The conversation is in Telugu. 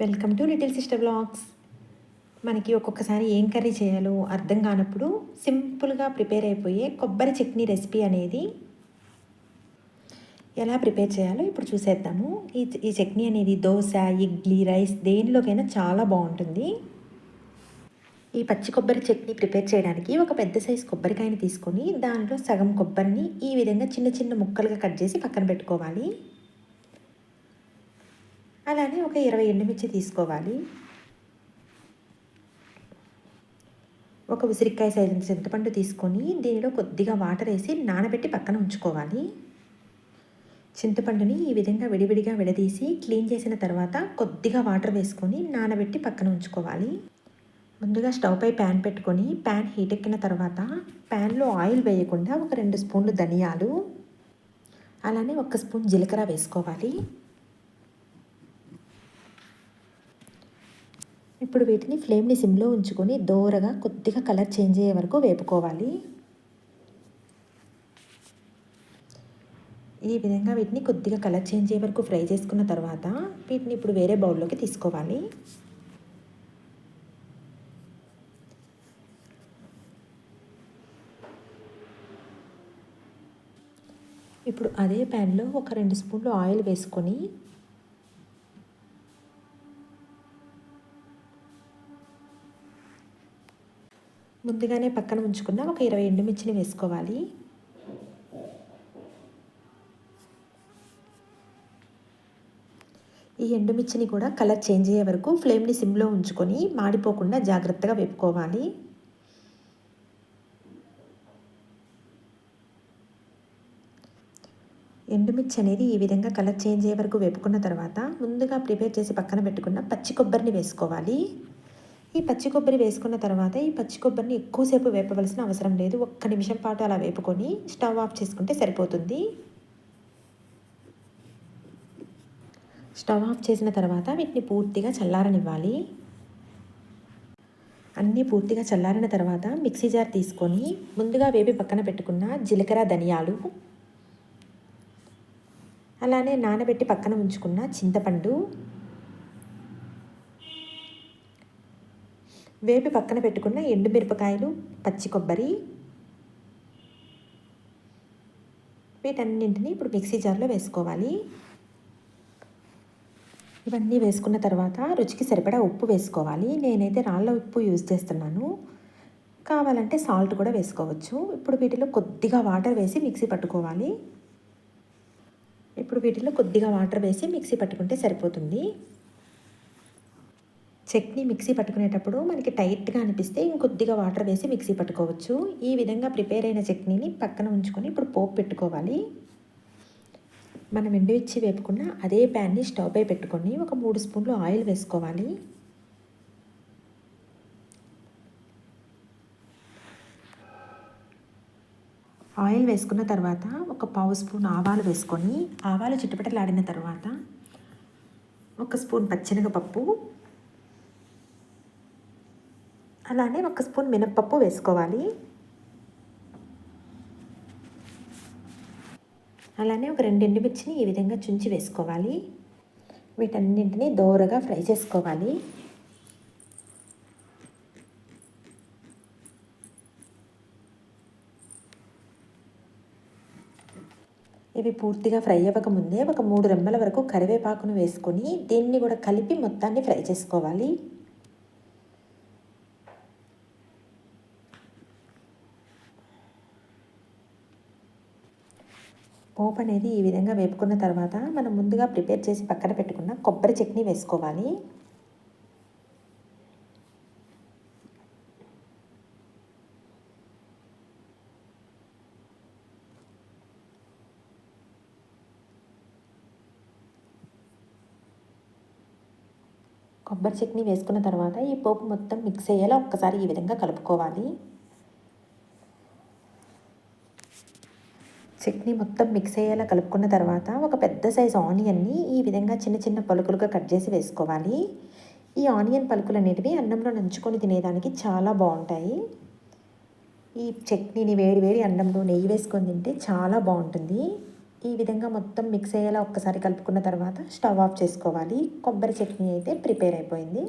Welcome to little sister blogs మనకి ఒక్కొక్కసారి ఏం కర్రీ చేయాలో అర్థం కానప్పుడు సింపుల్గా ప్రిపేర్ అయిపోయే కొబ్బరి చట్నీ రెసిపీ అనేది ఎలా ప్రిపేర్ చేయాలో ఇప్పుడు చూసేద్దాము. ఈ ఈ చట్నీ అనేది దోశ ఇడ్లీ రైస్ దేనిలోకైనా చాలా బాగుంటుంది. ఈ పచ్చి కొబ్బరి చట్నీ ప్రిపేర్ చేయడానికి ఒక పెద్ద సైజు కొబ్బరికాయని తీసుకొని దాంట్లో సగం కొబ్బరిని ఈ విధంగా చిన్న చిన్న ముక్కలుగా కట్ చేసి పక్కన పెట్టుకోవాలి. అలానే ఒక ఇరవై ఎండుమిర్చి తీసుకోవాలి. ఒక ఉసిరికాయ సైజు చింతపండు తీసుకొని దీనిలో కొద్దిగా వాటర్ వేసి నానబెట్టి పక్కన ఉంచుకోవాలి. చింతపండుని ఈ విధంగా విడివిడిగా విడదీసి క్లీన్ చేసిన తర్వాత కొద్దిగా వాటర్ వేసుకొని నానబెట్టి పక్కన ఉంచుకోవాలి. ముందుగా స్టవ్ పై ప్యాన్ పెట్టుకొని ప్యాన్ హీట్ ఎక్కిన తర్వాత ప్యాన్లో ఆయిల్ వేయకుండా ఒక రెండు స్పూన్లు ధనియాలు అలానే ఒక స్పూన్ జీలకర్ర వేసుకోవాలి. ఇప్పుడు వీటిని ఫ్లేమ్ని సిమ్లో ఉంచుకొని దోరగా కొద్దిగా కలర్ చేంజ్ అయ్యే వరకు వేపుకోవాలి. ఈ విధంగా వీటిని కొద్దిగా కలర్ చేంజ్ అయ్యే వరకు ఫ్రై చేసుకున్న తర్వాత వీటిని ఇప్పుడు వేరే బౌల్లోకి తీసుకోవాలి. ఇప్పుడు అదే ప్యాన్లో ఒక రెండు స్పూన్లు ఆయిల్ వేసుకొని ముందుగానే పక్కన ఉంచుకున్న ఒక ఇరవై ఎండుమిర్చిని వేసుకోవాలి. ఈ ఎండుమిర్చిని కూడా కలర్ చేంజ్ అయ్యే వరకు ఫ్లేమ్ని సిమ్లో ఉంచుకొని మాడిపోకుండా జాగ్రత్తగా వేపుకోవాలి. ఎండుమిర్చి అనేది ఈ విధంగా కలర్ చేంజ్ అయ్యే వరకు వేపుకున్న తర్వాత ముందుగా ప్రిపేర్ చేసి పక్కన పెట్టుకున్న పచ్చి కొబ్బరిని వేసుకోవాలి. ఈ పచ్చి కొబ్బరి వేసుకున్న తర్వాత ఈ పచ్చి కొబ్బరిని ఎక్కువసేపు వేపవలసిన అవసరం లేదు. ఒక్క నిమిషం పాటు అలా వేపుకొని స్టవ్ ఆఫ్ చేసుకుంటే సరిపోతుంది. స్టవ్ ఆఫ్ చేసిన తర్వాత వీటిని పూర్తిగా చల్లారనివ్వాలి. అన్నీ పూర్తిగా చల్లారిన తర్వాత మిక్సీ జార్ తీసుకొని ముందుగా వేపి పక్కన పెట్టుకున్న జీలకర్ర ధనియాలు అలానే నానబెట్టి పక్కన ఉంచుకున్న చింతపండు వేపి పక్కన పెట్టుకున్న ఎండు మిరపకాయలు పచ్చి కొబ్బరి వీటన్నింటినీ ఇప్పుడు మిక్సీ జార్లో వేసుకోవాలి. ఇవన్నీ వేసుకున్న తర్వాత రుచికి సరిపడా ఉప్పు వేసుకోవాలి. నేనైతే రాళ్ళ ఉప్పు యూజ్ చేస్తున్నాను. కావాలంటే సాల్ట్ కూడా వేసుకోవచ్చు. ఇప్పుడు వీటిలో కొద్దిగా వాటర్ వేసి మిక్సీ పట్టుకోవాలి. ఇప్పుడు వీటిలో కొద్దిగా వాటర్ వేసి మిక్సీ పట్టుకుంటే సరిపోతుంది. చట్నీ మిక్సీ పట్టుకునేటప్పుడు మనకి టైట్గా అనిపిస్తే ఇంకొద్దిగా వాటర్ వేసి మిక్సీ పట్టుకోవచ్చు. ఈ విధంగా ప్రిపేర్ అయిన చట్నీని పక్కన ఉంచుకొని ఇప్పుడు పోపు పెట్టుకోవాలి. మనం ఎండుమిర్చి వేపుకున్న అదే ప్యాన్ని స్టవ్ పై పెట్టుకొని ఒక మూడు స్పూన్లు ఆయిల్ వేసుకోవాలి. ఆయిల్ వేసుకున్న తర్వాత ఒక పావు స్పూన్ ఆవాలు వేసుకొని ఆవాలు చిట్టుపటలాడిన తర్వాత ఒక స్పూన్ పచ్చెనగపప్పు అలానే ఒక స్పూన్ మినప్పప్పు వేసుకోవాలి. అలానే ఒక రెండు ఎండుమిర్చిని ఈ విధంగా చుంచి వేసుకోవాలి. వీటన్నింటినీ దోరగా ఫ్రై చేసుకోవాలి. ఇవి పూర్తిగా ఫ్రై అవ్వకముందే ఒక మూడు రెమ్మల వరకు కరివేపాకును వేసుకొని దీన్ని కూడా కలిపి మొత్తాన్ని ఫ్రై చేసుకోవాలి. పోపు అనేది ఈ విధంగా వేపుకున్న తర్వాత మనం ముందుగా ప్రిపేర్ చేసి పక్కన పెట్టుకున్న కొబ్బరి చట్నీ వేసుకోవాలి. కొబ్బరి చట్నీ వేసుకున్న తర్వాత ఈ పోపు మొత్తం మిక్స్ అయ్యేలా ఒక్కసారి ఈ విధంగా కలుపుకోవాలి. చట్నీ మొత్తం మిక్స్ అయ్యేలా కలుపుకున్న తర్వాత ఒక పెద్ద సైజు ఆనియన్ని ఈ విధంగా చిన్న చిన్న పలుకులుగా కట్ చేసి వేసుకోవాలి. ఈ ఆనియన్ పలుకులు అనేటివి అన్నంలో నంచుకొని తినేదానికి చాలా బాగుంటాయి. ఈ చట్నీని వేడి వేడి అన్నంలో నెయ్యి వేసుకొని తింటే చాలా బాగుంటుంది. ఈ విధంగా మొత్తం మిక్స్ అయ్యేలా ఒక్కసారి కలుపుకున్న తర్వాత స్టవ్ ఆఫ్ చేసుకోవాలి. కొబ్బరి చట్నీ అయితే ప్రిపేర్ అయిపోయింది.